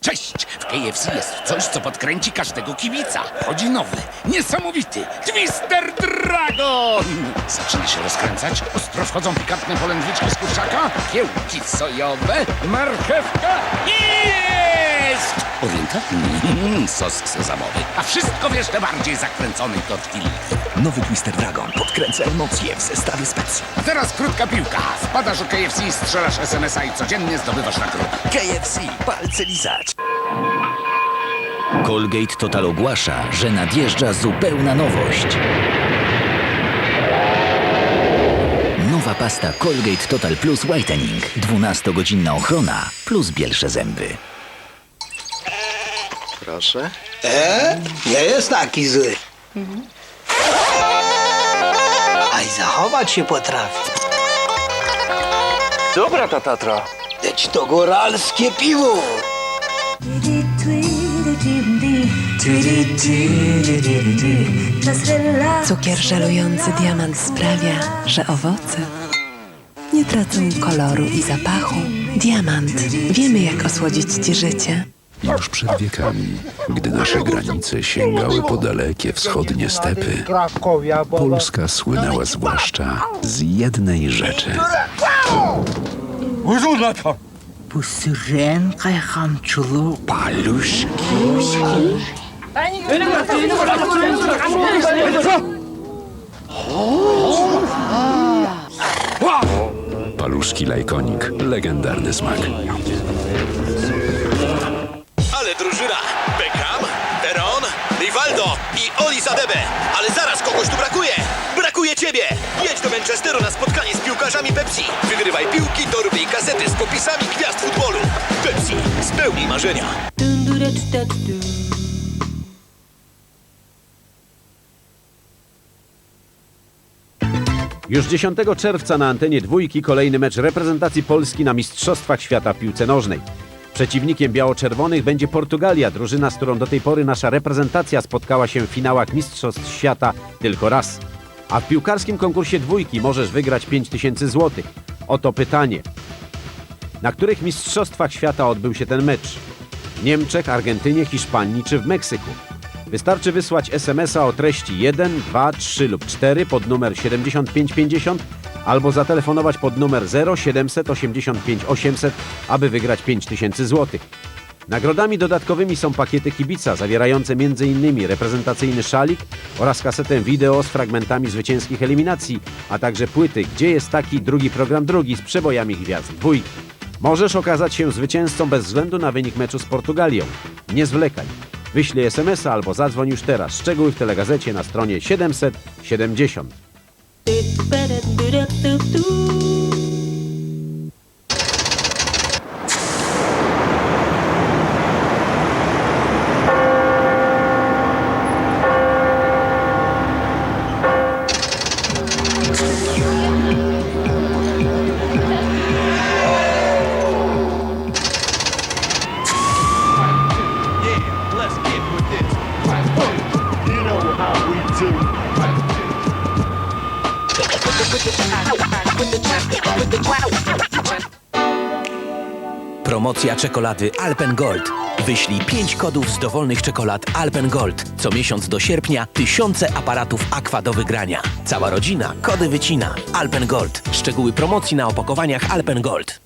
Cześć! W KFC jest coś, co podkręci każdego kibica. Chodzi nowy, niesamowity Twister Dragon! Zaczyna się rozkręcać, ostro wchodzą pikantne polędwiczki z kurczaka, kiełki sojowe, marchewka i jest! Orienta? Mm, sos sezamowy. A wszystko w jeszcze bardziej zakręconej tortilli. Nowy Twister Dragon podkręca emocje w zestawie specji. A teraz krótka piłka. Wpadasz do KFC, strzelasz SMS-a i codziennie zdobywasz nagrodę. KFC, palce lizać. Colgate Total ogłasza, że nadjeżdża zupełna nowość. Nowa pasta Colgate Total Plus Whitening. 12-godzinna ochrona plus bielsze zęby. Proszę. E? Nie jest taki zły. A i zachować się potrafi. Dobra ta Tatra. Lecz to góralskie piwo. Cukier żelujący diamant sprawia, że owoce nie tracą koloru i zapachu. Diamant. Wiemy, jak osłodzić ci życie. Już przed wiekami, gdy nasze granice sięgały po dalekie wschodnie stepy, Polska słynęła zwłaszcza z jednej rzeczy. Pustyren kayhamçılığı paluszki. Paluszki Lajkonik, legendarny smak. Drużyna! Beckham, Peron, Rivaldo i Oli Sadebe. Ale zaraz kogoś tu brakuje! Brakuje ciebie! Jedź do Manchesteru na spotkanie z piłkarzami Pepsi. Wygrywaj piłki, torby i kasety z popisami gwiazd futbolu. Pepsi, spełnij marzenia. Już 10 czerwca na antenie dwójki kolejny mecz reprezentacji Polski na Mistrzostwach Świata w piłce nożnej. Przeciwnikiem biało-czerwonych będzie Portugalia, drużyna, z którą do tej pory nasza reprezentacja spotkała się w finałach Mistrzostw Świata tylko raz. A w piłkarskim konkursie dwójki możesz wygrać 5000 zł. Oto pytanie. Na których Mistrzostwach Świata odbył się ten mecz? W Niemczech, Argentynie, Hiszpanii czy w Meksyku? Wystarczy wysłać SMS-a o treści 1, 2, 3 lub 4 pod numer 7550 albo zatelefonować pod numer 0785 800, aby wygrać 5000 zł. Nagrodami dodatkowymi są pakiety kibica zawierające m.in. reprezentacyjny szalik oraz kasetę wideo z fragmentami zwycięskich eliminacji, a także płyty Gdzie jest taki drugi program drugi z przebojami gwiazd dwójki. Możesz okazać się zwycięzcą bez względu na wynik meczu z Portugalią. Nie zwlekaj. Wyślij SMS-a albo zadzwoń już teraz. Szczegóły w telegazecie na stronie 770. do do do do do Promocja czekolady Alpen Gold. Wyślij 5 kodów z dowolnych czekolad Alpen Gold. Co miesiąc do sierpnia tysiące aparatów Aqua do wygrania. Cała rodzina kody wycina. Alpen Gold. Szczegóły promocji na opakowaniach Alpen Gold.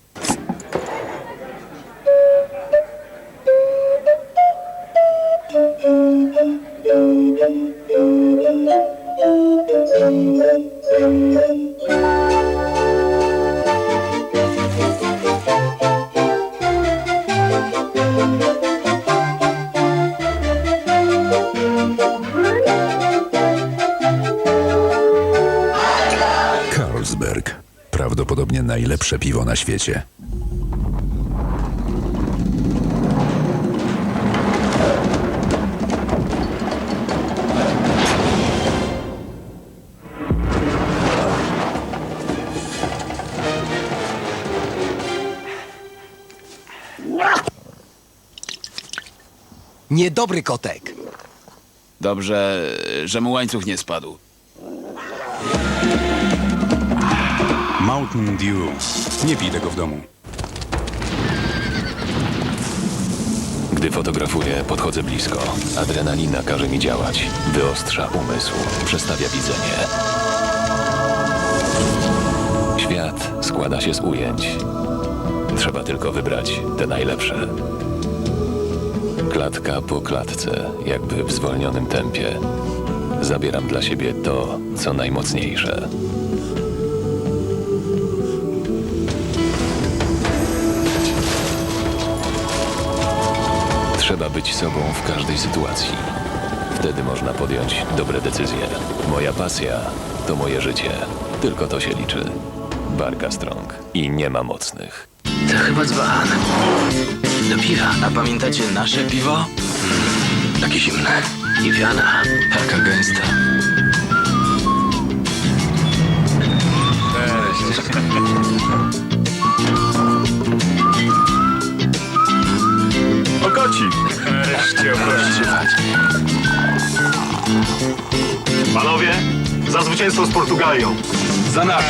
Carlsberg. Prawdopodobnie najlepsze piwo na świecie. Niedobry kotek. Dobrze, że mu łańcuch nie spadł. Mountain Dew. Nie pij tego w domu. Gdy fotografuję, podchodzę blisko. Adrenalina każe mi działać. Wyostrza umysł, przestawia widzenie. Świat składa się z ujęć. Trzeba tylko wybrać te najlepsze. Klatka po klatce, jakby w zwolnionym tempie. Zabieram dla siebie to, co najmocniejsze. Trzeba być sobą w każdej sytuacji. Wtedy można podjąć dobre decyzje. Moja pasja to moje życie. Tylko to się liczy. Barka Strong. I nie ma mocnych. To chyba dzban. Do piwa. A pamiętacie nasze piwo? Mm, takie zimne. I piana. Taka gęsta. Okocik! Panowie, za zwycięstwo z Portugalią! Za nami!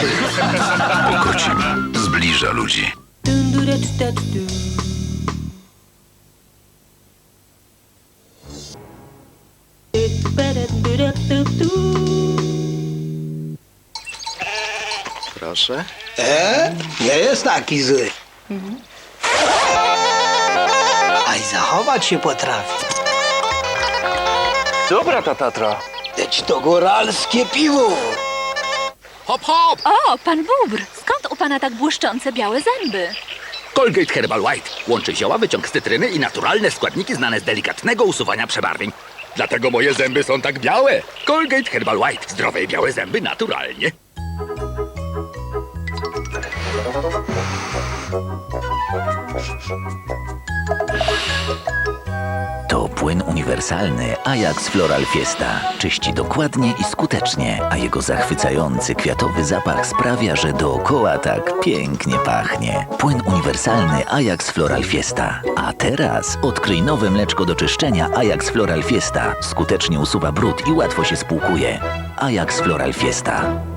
Kocim zbliża ludzi. Proszę. E? Nie jest taki zły. A i zachować się potrafi. Dobra ta Tatra. Lecz to góralskie piwo. Hop, hop! O, pan skąd u pana tak błyszczące białe zęby? Colgate Herbal White łączy zioła, wyciąg z cytryny i naturalne składniki znane z delikatnego usuwania przebarwień. Dlatego moje zęby są tak białe. Colgate Herbal White. Zdrowe i białe zęby naturalnie. To płyn uniwersalny Ajax Floral Fiesta. Czyści dokładnie i skutecznie, a jego zachwycający kwiatowy zapach sprawia, że dookoła tak pięknie pachnie. Płyn uniwersalny Ajax Floral Fiesta. A teraz odkryj nowe mleczko do czyszczenia Ajax Floral Fiesta. Skutecznie usuwa brud i łatwo się spłukuje. Ajax Floral Fiesta.